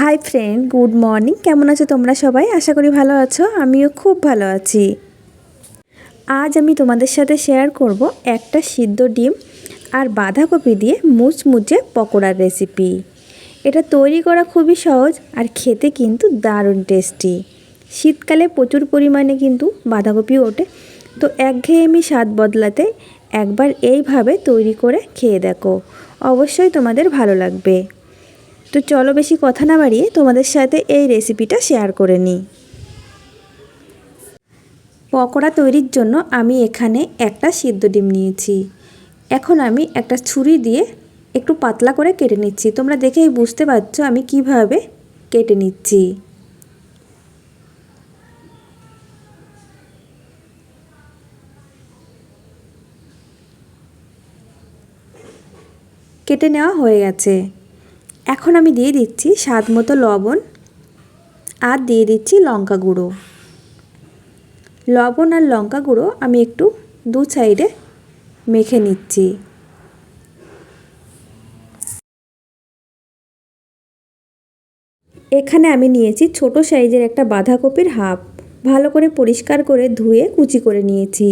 Hi friend good morning কেমন আছো তোমরা সবাই? আশা করি ভালো আছো। আমিও খুব ভালো আছি। আজ আমি তোমাদের সাথে শেয়ার করব একটা সিদ্ধ ডিম আর বাঁধাকপি দিয়ে মুচমুচে পকোড়ার রেসিপি এটা তৈরি করা খুবই সহজ আর খেতে কিন্তু দারুণ টেস্টি শীতকালে প্রচুর পরিমাণে কিন্তু বাঁধাকপি ওঠে। তো একঘেয়েমি স্বাদ বদলাতে একবার এইভাবে তৈরি করে খেয়ে দেখো। অবশ্যই তোমাদের ভালো লাগবে। তো চলো বেশি কথা না বাড়িয়ে তোমাদের সাথে এই রেসিপিটা শেয়ার করে নিই। পকোড়া তৈরির জন্য আমি এখানে একটা সিদ্ধ ডিম নিয়েছি। এখন আমি একটা ছুরি দিয়ে একটু পাতলা করে কেটে নিচ্ছি। তোমরা দেখেই বুঝতে পারছ আমি কীভাবে কেটে নিচ্ছি। কেটে নেওয়া হয়ে গেছে। এখন আমি দিয়ে দিচ্ছি স্বাদ মতো লবণ আর দিয়ে দিচ্ছি লঙ্কা গুঁড়ো। লবণ আর লঙ্কা গুঁড়ো আমি একটু দু সাইডে মেখে নিচ্ছি। এখানে আমি নিয়েছি ছোট সাইজের একটা বাঁধাকপির হাফ। ভালো করে পরিষ্কার করে ধুয়ে কুচি করে নিয়েছি।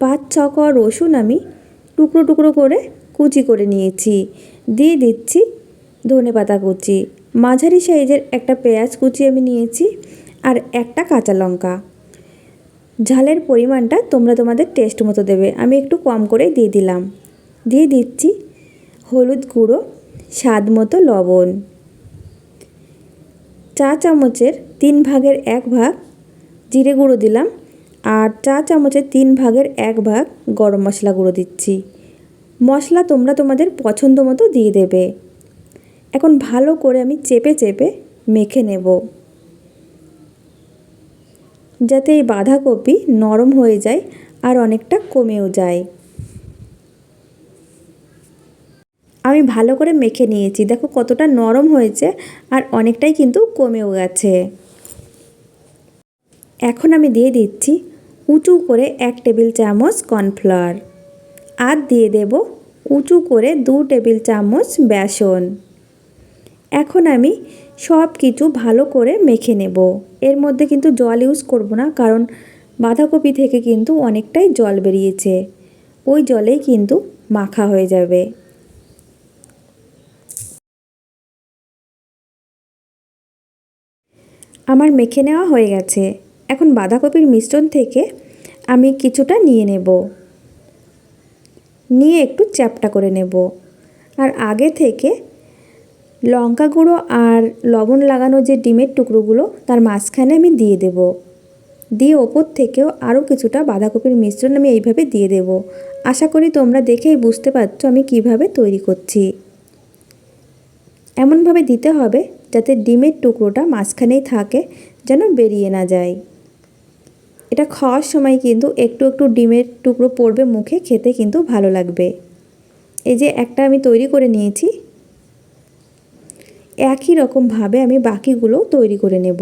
পাঁচ ছ রসুন আমি টুকরো টুকরো করে কুচি করে নিয়েছি। দিয়ে দিচ্ছি ধনে পাতা কুচি, মাঝারি সাইজের একটা পেঁয়াজ কুচি আমি নিয়েছি আর একটা কাঁচা লঙ্কা। ঝালের পরিমাণটা তোমরা তোমাদের টেস্ট মতো দেবে, আমি একটু কম করে দিয়ে দিলাম। দিয়ে দিচ্ছি হলুদ গুঁড়ো, স্বাদ মতো লবণ। চা চামচের তিন ভাগের এক ভাগ জিরে গুঁড়ো দিলাম আর চা চামচের তিন ভাগের এক ভাগ গরম মশলা গুঁড়ো দিচ্ছি। মশলা তোমরা তোমাদের পছন্দ মতো দিয়ে দেবে। এখন ভালো করে আমি চেপে চেপে মেখে নেব। যাতে এই বাঁধাকপি নরম হয়ে যায় আর অনেকটা কমেও যায়। আমি ভালো করে মেখে নিয়েছি। দেখো কতটা নরম হয়েছে আর অনেকটাই কিন্তু কমেও গেছে। এখন আমি দিয়ে দিচ্ছি উঁচু করে এক টেবিল চামচ কর্নফ্লাওয়ার। আর দিয়ে দেব উঁচু করে দু টেবিল চামচ বেসন। এখন আমি সব কিছু ভালো করে মেখে নেব। এর মধ্যে কিন্তু জল ইউজ করব না, কারণ বাঁধাকপি থেকে কিন্তু অনেকটাই জল বেরিয়েছে। ওই জলেই কিন্তু মাখা হয়ে যাবে। আমার মেখে নেওয়া হয়ে গেছে। এখন বাঁধাকপির মিশ্রণ থেকে আমি কিছুটা নিয়ে নেব। নিয়ে একটু চ্যাপটা করে নেব। আর আগে থেকে লঙ্কা গুঁড়ো আর লবণ লাগানো যে ডিমের টুকরোগুলো, তার মাঝখানে আমি দিয়ে দেব। দিয়ে ওপর থেকেও আরও কিছুটা বাঁধাকপির মিশ্রণ আমি এইভাবে দিয়ে দেব। আশা করি তোমরা দেখেই বুঝতে পারছ আমি কীভাবে তৈরি করছি। এমনভাবে দিতে হবে যাতে ডিমের টুকরোটা মাঝখানেই থাকে, যেন বেরিয়ে না যায়। এটা খাওয়ার সময় কিন্তু একটু একটু ডিমের টুকরো পড়বে মুখে, খেতে কিন্তু ভালো লাগবে। এই যে একটা আমি তৈরি করে নিয়েছি একই রকমভাবে আমি বাকিগুলো তৈরি করে নেব।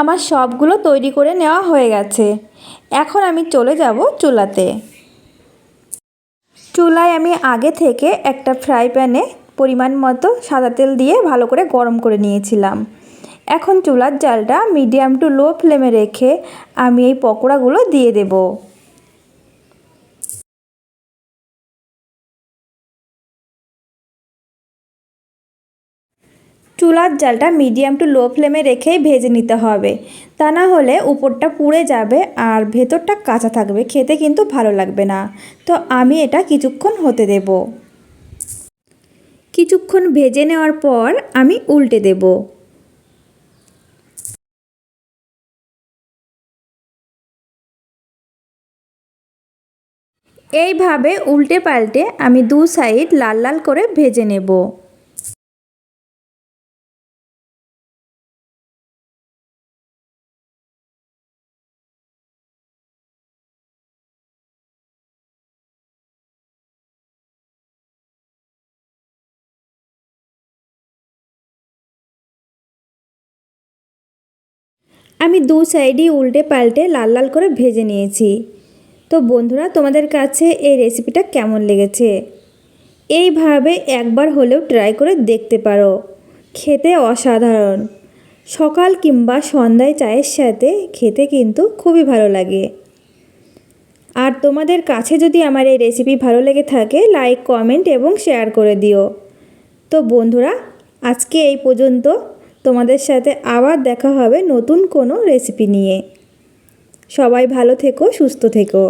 আমার সবগুলো তৈরি করে নেওয়া হয়ে গেছে। এখন আমি চলে যাব চুলাতে। চুলায় আমি আগে থেকে একটা ফ্রাই প্যানে পরিমাণ মতো সাদা তেল দিয়ে ভালো করে গরম করে নিয়েছিলাম। এখন চুলার জালটা মিডিয়াম টু লো ফ্লেমে রেখে আমি এই পকোড়াগুলো দিয়ে দেবো। চুলার জালটা মিডিয়াম টু লো ফ্লেমে রেখেই ভেজে নিতে হবে। তা না হলে উপরটা পুড়ে যাবে আর ভেতরটা কাঁচা থাকবে, খেতে কিন্তু ভালো লাগবে না। তো আমি এটা কিছুক্ষণ হতে দেব। কিছুক্ষণ ভেজে নেওয়ার পর আমি উল্টে দেব। এইভাবে উল্টে পাল্টে আমি দু সাইড লাল লাল করে ভেজে নেব। আমি দু সাইডই উল্টে পাল্টে লাল লাল করে ভেজে নিয়েছি। তো বন্ধুরা, তোমাদের কাছে এই রেসিপিটা কেমন লেগেছে? এইভাবে একবার হলেও ট্রাই করে দেখতে পারো। খেতে অসাধারণ। সকাল কিংবা সন্ধ্যায় চায়ের সাথে খেতে কিন্তু খুবই ভালো লাগে। আর তোমাদের কাছে যদি আমার এই রেসিপি ভালো লেগে থাকে লাইক কমেন্ট এবং শেয়ার করে দিও। তো বন্ধুরা, আজকে এই পর্যন্ত। তোমাদের সাথে আবার দেখা হবে নতুন কোনো রেসিপি নিয়ে। সবাই ভালো থেকো সুস্থ থেকো।